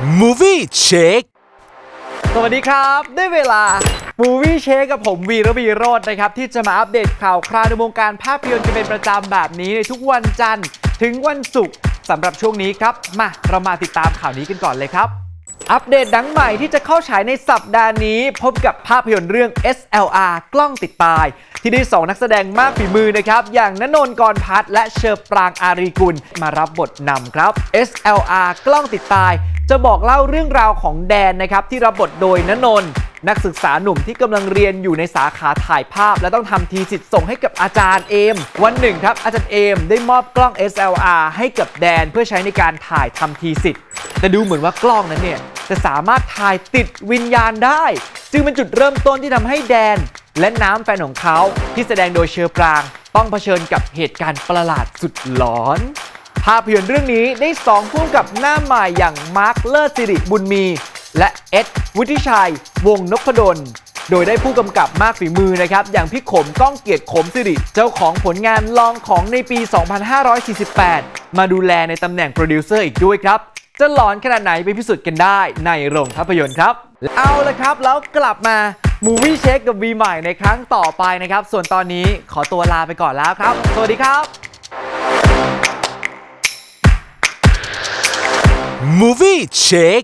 Movie Check สวัสดีครับ ได้เวลา Movie Check กับผมวีระวีโรจน์นะครับ ที่จะมาอัปเดตข่าวคราวในวงการภาพยนตร์กันเป็นประจำแบบนี้ในทุกวันจันทร์ ถึงวันศุกร์สำหรับช่วงนี้ครับ มาเรามาติดตามข่าวนี้กันก่อนเลยครับ อัปเดตดังใหม่ที่จะเข้าฉายในสัปดาห์นี้ พบกับภาพยนตร์เรื่อง SLR กล้องติดตาย ที่ได้สองนักแสดงมากฝีมือนะครับ อย่างณนนท์กรพัฒน์และเชอร์ปรางอารีกุล มารับบทนำครับ SLR กล้องติดตาย จะบอกเล่าเรื่องราวของแดนนะครับที่รับบทโดยณนนท์นักศึกษาหนุ่มที่กำลังเรียนอยู่ในสาขาถ่ายภาพ และต้องทำทีสิทธิ์ส่งให้กับอาจารย์เอม วันหนึ่งครับ อาจารย์เอมได้มอบกล้อง SLR ให้กับแดนเพื่อใช้ในการถ่ายทำทีสิทธิ์แต่ดูเหมือนว่ากล้องนั้นเนี่ย จะสามารถถ่ายติดวิญญาณได้ จึงเป็นจุดเริ่มต้นที่ทำให้แดน และน้ำแฟนของเขาที่แสดงโดยเชอร์ปราง ต้องเผชิญกับเหตุการณ์ประหลาดสุดหลอนภาพยนตร์เรื่องนี้ได้สองพุ่กับหน้าใหม่อย่างมาร์คเลิศสิริบุญมี และเอ็ดวุฒิชัย วงนพดล โดยได้ผู้กำกับมากฝีมือนะครับ อย่างพี่ขมก้องเกียรติขมสิริ เจ้าของผลงานลองของในปี 2548 มาดูแลในตำแหน่งโปรดิวเซอร์อีกด้วยครับ จะหลอนขนาดไหนไปพิสูจน์กันได้ในโรงภาพยนตร์ครับ เอาละครับแล้วกลับมา Movie Check กับวีใหม่ในครั้งต่อไปนะครับ ส่วนตอนนี้ขอตัวลาไปก่อนแล้วครับ สวัสดีครับ Movie Check